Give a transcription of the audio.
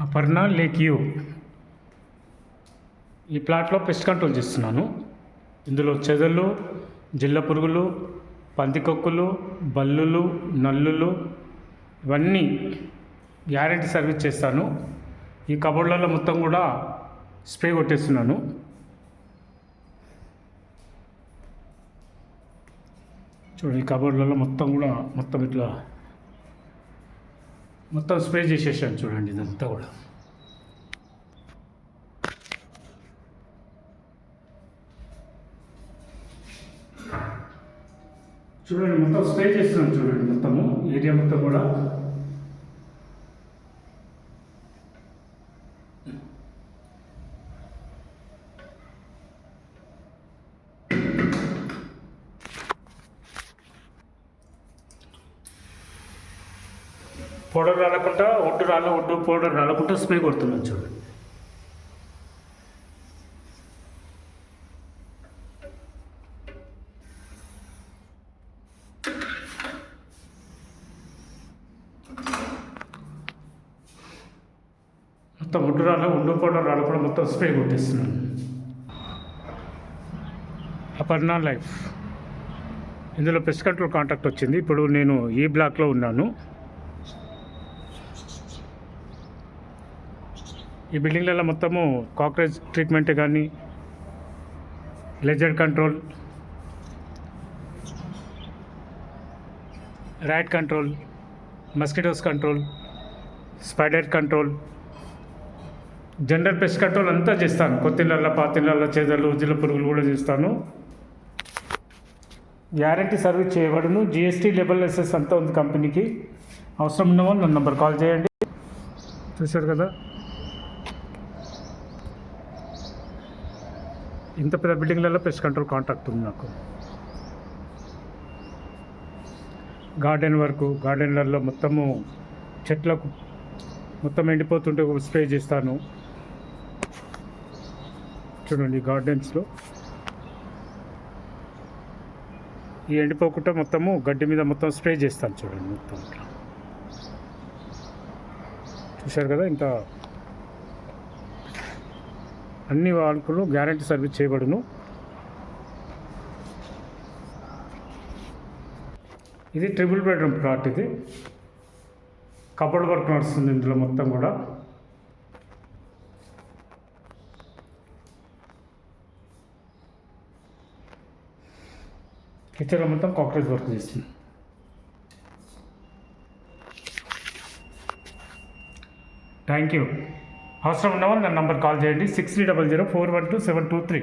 Aparna lake you. ఈ ప్లాట్లో pest control చేస్తున్నాను. ఇందులో చెదలు జిల్ల పురుగులు పందికొక్కులు బల్లులు నల్లులు ఇవన్నీ గ్యారంటీ సర్వీస్ చేస్తాను. ఈ కబోర్డ్లలో మొత్తం కూడా స్ప్రే కొట్టేస్తున్నాను. చూడండి ఈ కబోర్డ్లలో మొత్తం కూడా మొత్తం ఇట్లా మొత్తం స్ప్రే చేసేసాను చూడండి ఇదంతా కూడా. చూడండి మొత్తం స్ప్రే చేస్తున్నాను చూడండి మొత్తము ఏరియా మొత్తం కూడా. పౌడర్ రాలకుండా ఒడ్డు రాల ఒడ్డు పౌడర్ రాలకుండా స్ప్రే కొడుతున్నాను చూడండి. మొత్తం ఒడ్డు రాళ్ళు ఒడ్డు పౌడర్ రాలకుండా మొత్తం స్ప్రే కొట్టేస్తున్నాను. అపర్ణ లైఫ్. ఇందులో పెస్ట్ కంట్రోల్ కాంటాక్ట్ వచ్చింది. ఇప్పుడు నేను ఈ బ్లాక్లో ఉన్నాను. ఈ బిల్డింగ్లలో మొత్తము కాక్రోచ్ ట్రీట్మెంట్ కానీ lizard control rat control mosquitoes control spider control general pest control అంతా చేస్తాను. కొత్తిళ్ళల్లో పాతిళ్ళల్లో చేదలు ఉజ్జల పురుగులు కూడా చేస్తాను. గ్యారంటీ సర్వీస్ చేయబడును. జిఎస్టీ లెబల్ లైసెన్స్ అంతా ఉంది కంపెనీకి. అవసరం ఉన్నవాళ్ళు నా నంబర్ కాల్ చేయండి. చూశారు కదా? ఇంత పెద్ద బిల్డింగ్లలో పెస్ట్ కంట్రోల్ కాంట్రాక్ట్ ఉంది నాకు. గార్డెన్ వరకు గార్డెన్లలో మొత్తము చెట్లకు మొత్తం ఎండిపోతుంటే స్ప్రే చేస్తాను. చూడండి గార్డెన్స్లో. ఈ ఎండిపోకుండా మొత్తము గడ్డి మీద మొత్తం స్ప్రే చేస్తాను చూడండి మొత్తం చూశారు కదా ఇంత అన్ని వాల్కులు గ్యారంటీ సర్వీస్ చేయబడును. ఇది ట్రిపుల్ బెడ్రూమ్ ప్లాట్ ఇది. కబోర్డ్ వర్క్ నడుస్తుంది ఇందులో మొత్తం కూడా. కిచెన్లో మొత్తం కాక్రోచ్ వర్క్ చేస్తుంది. Thank you. అవసరం ఉన్నవాళ్ళు నా నంబర్ కాల్ చేయండి. Six three double zero four one two seven two three.